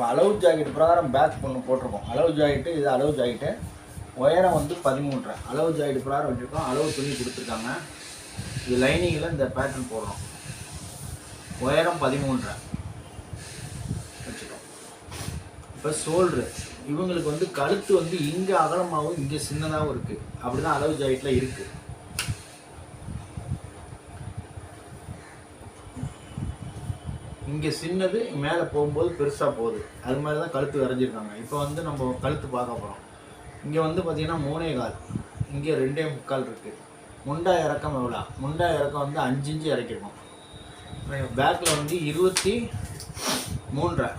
இப்போ அளவு ஜாக்கெட் பிரகாரம் பேக் ஒன்று போட்டிருக்கோம். அளவு ஜாக்கெட்டு இது அளவு ஜாக்கெட்டு உயரம் வந்து பதிமூன்றரை. அளவு ஜாக்கெட் பிரகாரம் வச்சுருக்கோம். அளவு துணி கொடுத்துருக்காங்க. இது லைனிங்கில் இந்த பேட்டர்ன் போடுறோம். உயரம் பதிமூன்றரை. வச்சுட்டோம். இப்போ சோல்ட்ரு இவங்களுக்கு வந்து கழுத்து வந்து இங்கே அகலமாகவும் இங்கே சின்னதாகவும் இருக்குது அப்படி தான் அளவு ஜாக்கெட்டில் இருக்குது இங்கே சின்னது மேலே போகும்போது பெருசாக போகுது. அது மாதிரி தான் கழுத்து வரைஞ்சிருக்காங்க. இப்போ வந்து நம்ம கழுத்து பார்க்க போகிறோம் இங்கே வந்து பார்த்தீங்கன்னா மூணே கால். இங்கே ரெண்டே முக்கால் இருக்குது முண்டா இறக்கம் எவ்வளோ? முண்டா இறக்கம் வந்து அஞ்சு இன்ச்சு இறக்கிருக்கோம். பேக்கில் வந்து இருபத்தி மூன்றரை.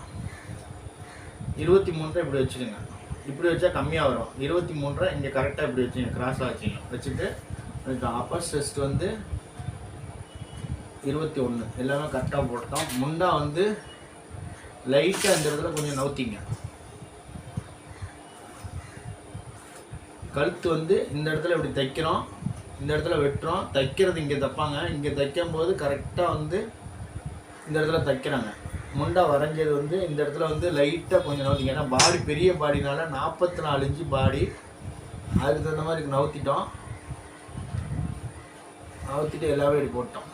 இருபத்தி மூன்றரை இப்படி வச்சுக்கோங்க. இப்படி வச்சா கம்மியாக வரும். இருபத்தி மூன்றரை இங்கே கரெக்டாக இப்படி வச்சுங்க. கிராஸாக வச்சுங்க. வச்சுட்டு அப்பர் செஸ்ட் வந்து இருபத்தி ஒன்று எல்லாமே கரெக்டாக போட்டோம். முண்டா வந்து லைட்டாக இந்த இடத்துல கொஞ்சம் நவுத்திங்க. கழுத்து வந்து இந்த இடத்துல இப்படி தைக்கிறோம். இந்த இடத்துல வெட்டுறோம். தைக்கிறது இங்கே தைப்பாங்க. இங்கே தைக்கும் போது கரெக்டாக வந்து இந்த இடத்துல தைக்கிறாங்க. முண்டா வரைஞ்சது வந்து இந்த இடத்துல வந்து லைட்டாக கொஞ்சம் நவுத்திங்க. ஏன்னா பாடி பெரிய பாடினால நாற்பத்தி நாலு இன்ச்சு பாடி அதுக்கு தகுந்த மாதிரி நவுத்திட்டோம். நவுத்திட்டு எல்லாமே இப்படி போட்டோம்.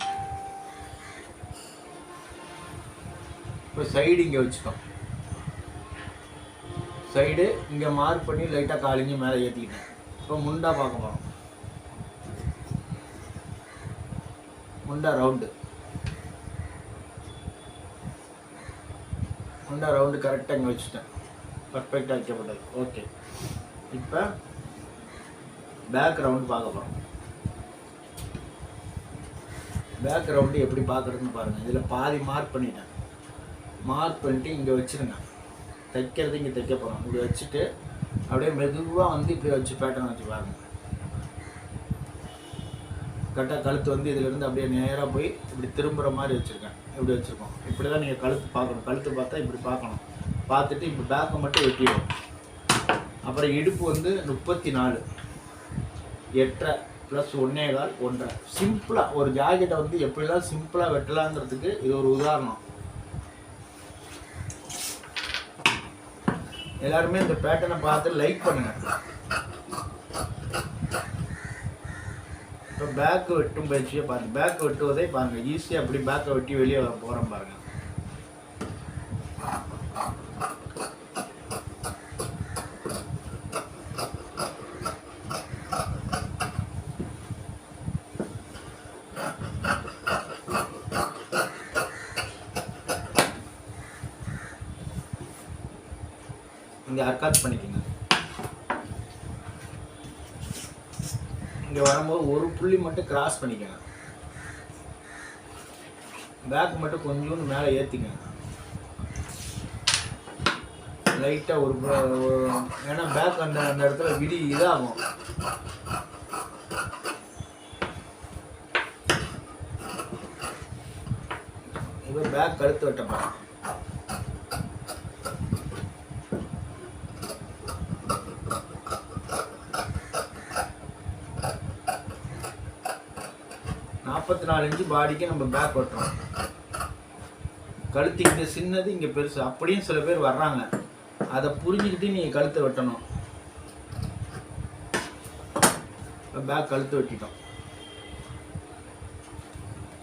இப்போ சைடு இங்கே வச்சுட்டோம் சைடு இங்கே மார்க் பண்ணி லைட்டாக காலிஞ்சு மேலே ஏற்றிக்கிட்டேன் இப்போ முண்டா பார்க்க போகிறோம் முண்டா ரவுண்டு முண்டா ரவுண்டு கரெக்டாக இங்கே வச்சுட்டேன். பர்ஃபெக்டாக வைக்கப்பட்டது. ஓகே இப்போ பேக் ரவுண்டு பார்க்க போகிறோம் பேக் ரவுண்டு எப்படி பார்க்குறதுன்னு பாருங்கள் இதில் பாதி மார்க் பண்ணிட்டேன். மார்க் பண்ணிட்டு இங்கே வச்சுருங்க. தைக்கிறது இங்கே தைக்க போகிறோம் இப்படி வச்சுட்டு அப்படியே மெதுவாக வந்து இப்படி வச்சு பேட்டர்ன் வச்சு பாருங்கள் கரெக்டாக கழுத்து வந்து இதிலேருந்து அப்படியே நேராக போய் இப்படி திரும்புகிற மாதிரி வச்சுருக்கேன் இப்படி வச்சுருக்கோம். இப்படி தான் நீங்கள் கழுத்து பார்க்கணும். கழுத்து பார்த்தா இப்படி பார்க்கணும். பார்த்துட்டு இப்போ பேக்கை மட்டும் வெட்டிடும் அப்புறம் இடுப்பு வந்து முப்பத்தி நாலு எட்டரை ப்ளஸ் ஒன்றே கால் ஒன்றரை. சிம்பிளாக ஒரு ஜாக்கெட்டை வந்து எப்படிலாம் சிம்பிளாக வெட்டலாங்கிறதுக்கு இது ஒரு உதாரணம். எல்லாருமே இந்த பேட்டர்னை பார்த்து லைக் பண்ணுங்க. இப்போ பேக் வெட்டும் பயிற்சியை பார்த்து பேக் வெட்டுவதே பாருங்க. ஈஸியாக அப்படி பேக்கை வெட்டி வெளியே போகிறோம் பாருங்க. ரெக்கார்ட் பண்ணிக்கோங்க. இங்கே வரும்போது ஒரு புள்ளி மட்டும் கிராஸ் பண்ணிக்கோங்க. பேக் மட்டும் கொஞ்சோண்டு மேலே ஏற்றிக்கோங்க லைட்டாக ஒரு ஏன்னா பேக் அந்த அந்த இடத்துல விடி இதாகும். இப்போ பேக் கழுத்து வெட்டப்பா நாற்பத்தி நாலு இன்ச்சு பாடிக்கு நம்ம பேக் வெட்டுறோம் கழுத்து இங்கே சின்னது இங்கே பெருசு. அப்படியும் சில பேர் வர்றாங்க. அதை புரிஞ்சுக்கிட்டு நீங்கள் கழுத்தை வெட்டணும். பேக் கழுத்து வெட்டிட்டோம்.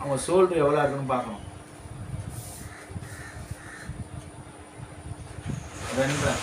அவங்க ஷோல்டர் எவ்வளோ இருக்குன்னு பார்க்கணும். ரெண்டரை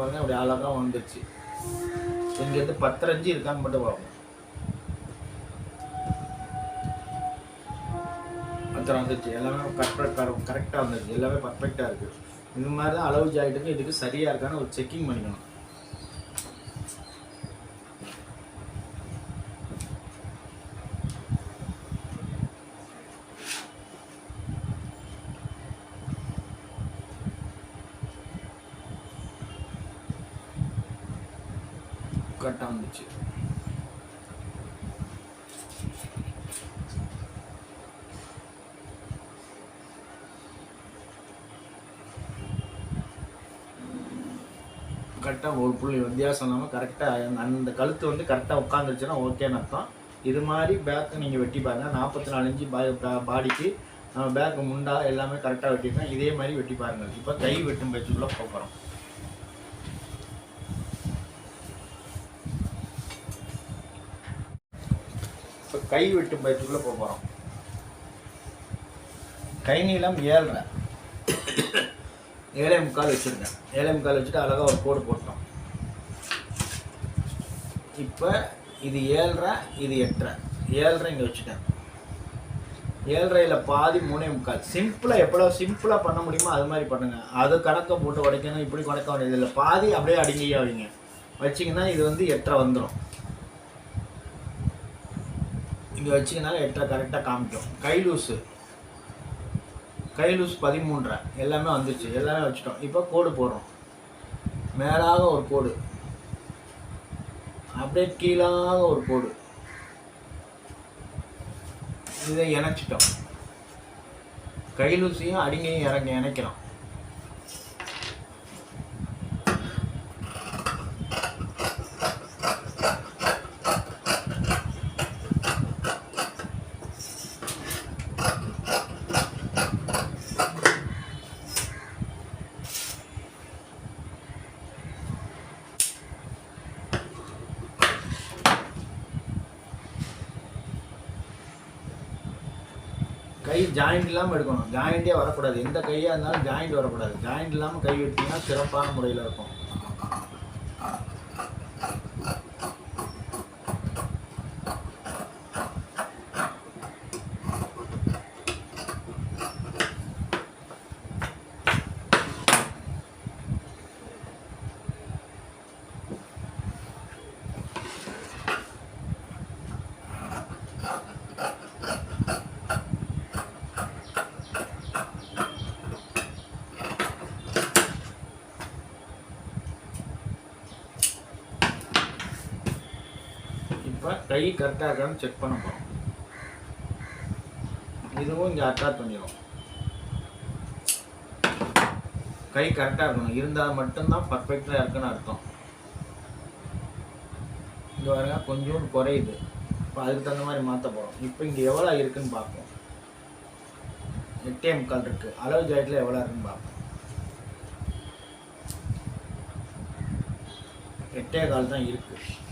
உடனே அப்படி அழகாக வந்துடுச்சு இங்கேருந்து பத்தரை அஞ்சு இருக்கான்னு மட்டும் பார்ப்போம். பத்திரம் வந்துடுச்சு எல்லாமே கரெக்டாக கரெக்டாக வந்துடுச்சு எல்லாமே பர்ஃபெக்டாக இருக்குது இந்த மாதிரி தான் அளவு ஜாக்கெட்டுக்கு இதுக்கு சரியாக இருக்கான்னு ஒரு செக்கிங் பண்ணிக்கணும். கரெக்டாக வந்துச்சு. கரெக்டாக ஒரு புள்ளி வித்தியாசம் இல்லாமல் கரெக்டாக அந்த கழுத்து வந்து கரெக்டாக உட்காந்துருச்சுன்னா ஓகேன்னு அர்த்தம். இது மாதிரி பேக்கை நீங்கள் வெட்டி பாருங்க. நாற்பத்தி நாலு இன்ச்சு பா பாடிக்கு நம்ம பேக்கு முண்டா எல்லாமே கரெக்டாக வெட்டிருக்கோம் இதே மாதிரி வெட்டி பாருங்கள் இப்போ கை வெட்டும் பயிற்சிக்குள்ளே போகிறோம் கை வெட்டும் பயிற்சிக்குள்ளே போக போகிறோம் கை நீளம் ஏழரை. ஏழே முக்கால் வச்சுருக்கேன். ஏழை முக்கால் வச்சுட்டு அழகாக ஒரு கோடு போட்டோம். இப்போ இது ஏழரை இது எட்டரை. ஏழரை இங்கே வச்சுட்டேன். ஏழரையில் பாதி மூணே முக்கால். சிம்பிளாக எவ்வளோ சிம்பிளாக பண்ண முடியுமோ அது மாதிரி பண்ணுங்கள் அது கணக்கை போட்டு உடைக்கணும் இப்படி கணக்க வேண்டியது இல்லை பாதி அப்படியே அடங்கியே வைங்க வச்சிங்கன்னா இது வந்து எட்டரை வந்துடும் இங்கே வச்சிங்கன்னா எட்டரை கரெக்டாக காமிக்கும். கைலூஸு கைலூஸ் பதிமூன்றரை. எல்லாமே வந்துருச்சு. எல்லாமே வச்சுட்டோம். இப்போ கோடு போடுறோம். மேலாக ஒரு கோடு. அப்படியே கீழாக ஒரு கோடு. இதை இணைச்சிட்டோம். கைலூசியும் அடிங்கையும் இறங்கி இணைக்கிறோம். கை ஜாயிண்ட் இல்லாமல் எடுக்கணும். ஜாயிண்டே வரக்கூடாது. எந்த கையாக இருந்தாலும் ஜாயிண்ட் வரக்கூடாது. ஜாயிண்ட் இல்லாமல் கை எடுத்தீங்கன்னா சிறப்பான முறையில் இருக்கும் இப்போ கை கரெக்டாக இருக்கான்னு செக் பண்ண போகிறோம் இதுவும் இங்கே அட்டாச் பண்ணிடும் கை கரெக்டாக இருக்கணும். இருந்தால் மட்டும்தான் பர்ஃபெக்டாக இருக்குன்னு அர்த்தம். இது பாருங்க கொஞ்சோண்டு குறையுது. இப்போ அதுக்கு தகுந்த மாதிரி மாற்ற போகிறோம் இப்போ இங்கே எவ்வளோ இருக்குன்னு பார்ப்போம். எட்டே முக்கால் இருக்குது அளவு ஜாயிட்டில் எவ்வளோ இருக்குன்னு பார்ப்போம். எட்டே கால் தான் இருக்குது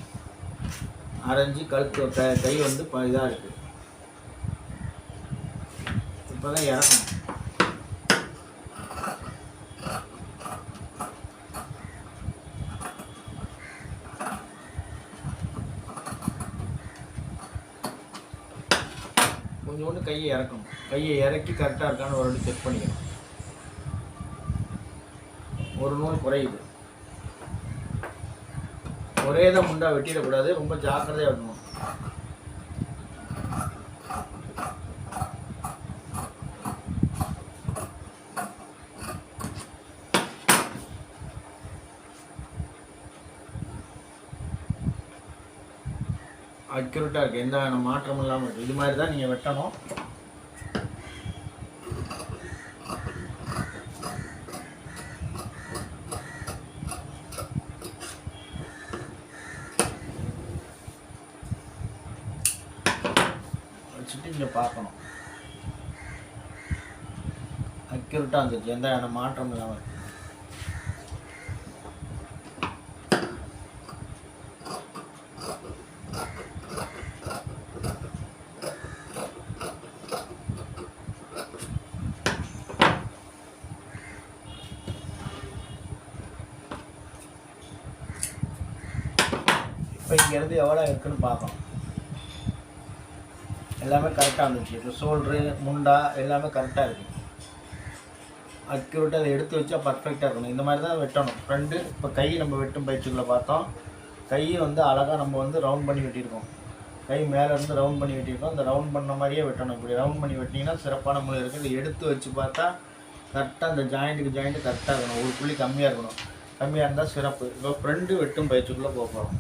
அரைஞ்சி கழுத்து க கை வந்து இதாக இருக்குது இப்போ தான் இறக்கணும். கொஞ்சோண்டு கையை இறக்கணும். கையை இறக்கி கரெக்டாக இருக்கான்னு ஒரு செக் பண்ணிக்கணும். ஒரு நூல் குறையுது. ஒரே தான் முண்டா வெட்டிடக்கூடாது. ரொம்ப ஜாக்கிரதையாக வெட்டணும். அக்யூரேட்டாக இருக்குது எந்த மாற்றமும் இல்லாமல் இருக்குது இது மாதிரி தான் நீங்கள் வெட்டணும். வச்சுட்டு இங்கே பார்க்கணும். அக்யூரட்டாக இருந்துச்சு எந்த விதமான மாற்றம் இல்லாமல் இப்போ இங்கேருந்து எவ்வளோ இருக்குன்னு பார்க்கணும். எல்லாமே கரெக்டாக இருந்துச்சு இப்போ ஷோல்ட்ரு முண்டா எல்லாமே கரெக்டாக இருக்குது அக்யூரேட்டாக அதை எடுத்து வச்சா பர்ஃபெக்டாக இருக்கணும். இந்த மாதிரி தான் வெட்டணும். ஃப்ரெண்டு இப்போ கை நம்ம வெட்டும் பயிற்சிகளை பார்த்தோம். கையை வந்து அழகாக நம்ம வந்து ரவுண்ட் பண்ணி வெட்டியிருக்கோம். கை மேலே இருந்து ரவுண்ட் பண்ணி வெட்டியிருக்கோம். அந்த ரவுண்ட் பண்ண மாதிரியே வெட்டணும். இப்படி ரவுண்ட் பண்ணி வெட்டினீங்கன்னா சிறப்பான முறை இருக்குது இதை எடுத்து வச்சு பார்த்தா கரெக்டாக அந்த ஜாயிண்ட்டுக்கு ஜாயிண்ட்டு கரெக்டாக இருக்கணும். ஒரு புள்ளி கம்மியாக இருக்கணும். கம்மியாக இருந்தால் சிறப்பு. இப்போ ஃப்ரெண்டு வெட்டும் பயிற்சிக்குள்ளே போக போகிறோம்